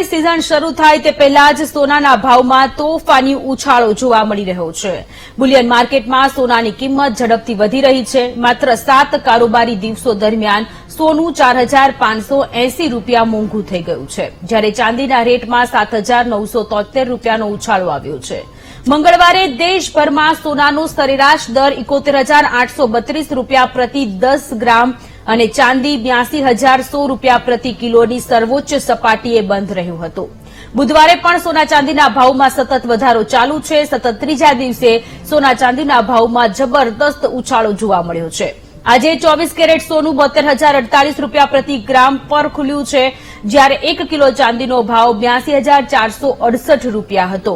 સોનાની સિઝન શરૂ થાય તે પહેલા જ સોનાના ભાવમાં તોફાની ઉછાળો જોવા મળી રહ્યો છે. બુલિયન માર્કેટમાં સોનાની કિંમત ઝડપથી વધી રહી છે. માત્ર સાત કારોબારી દિવસો દરમિયાન સોનું ચાર હજાર પાંચસો એસી રૂપિયા મોંઘું થઈ ગયું છે. જ્યારે ચાંદીના રેટમાં સાત હજાર નવસો તોતેર રૂપિયાનો ઉછાળો આવ્યો છે. મંગળવારે દેશભરમાં સોનાનો સરેરાશ દર ઇકોતેર હજાર આઠસો બત્રીસ રૂપિયા પ્રતિ દસ ગ્રામ અને ચાંદી બ્યાસી હજાર સો રૂપિયા પ્રતિ કિલોની સર્વોચ્ચ સપાટીએ બંધ રહ્યું હતું. બુધવારે પણ સોના ચાંદીના ભાવમાં સતત વધારો ચાલુ છે. સતત ત્રીજા દિવસે સોના ચાંદીના ભાવમાં જબરદસ્ત ઉછાળો જોવા મળ્યો છે. આજે ચોવીસ કેરેટ સોનું બોતેર હજાર અડતાલીસ રૂપિયા પ્રતિ ગ્રામ પર ખુલ્યું છે, જ્યારે એક કિલો ચાંદીનો ભાવ બ્યાસી હજાર ચારસો અડસઠ રૂપિયા હતો.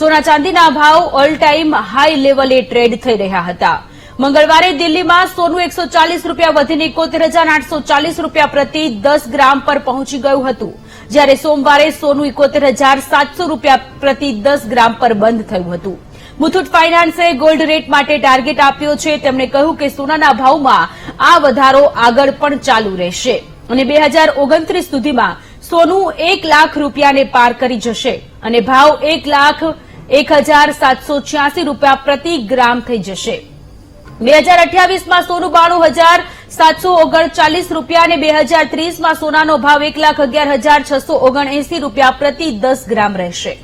સોના ચાંદીના ભાવ ઓલ ટાઈમ હાઈ લેવલે ટ્રેડ થઈ રહ્યા હતા. મંગળવારે દિલ્હીમાં સોનું એકસો ચાલીસ રૂપિયા વધીને એકોતેર હજાર આઠસો ચાલીસ રૂપિયા પ્રતિ દસ ગ્રામ પર પહોંચી ગયું હતું. જ્યારે સોમવારે સોનું એકોતેર હજાર સાતસો રૂપિયા પ્રતિ દસ ગ્રામ પર બંધ થયું હતું. મુથુટ ફાઇનાન્સે ગોલ્ડ રેટ માટે ટાર્ગેટ આપ્યો છે. તેમણે કહ્યું કે સોનાના ભાવમાં આ વધારો આગળ પણ ચાલુ રહેશે. અને બે હજાર ઓગણત્રીસ સુધીમાં સોનું એક લાખ રૂપિયાને પાર કરી જશે અને ભાવ એક લાખ એક હજાર સાતસો છ્યાસી રૂપિયા પ્રતિ ગ્રામ થઈ જશે. બે હજાર અઠ્યાવીસમાં સોનું બાણું હજાર સાતસો ઓગણચાલીસ રૂપિયા અને બે હજાર ત્રીસમાં સોનાનો ભાવ એક લાખ અગિયાર હજાર છસો ઓગણએસી રૂપિયા પ્રતિ દસ ગ્રામ રહેશે.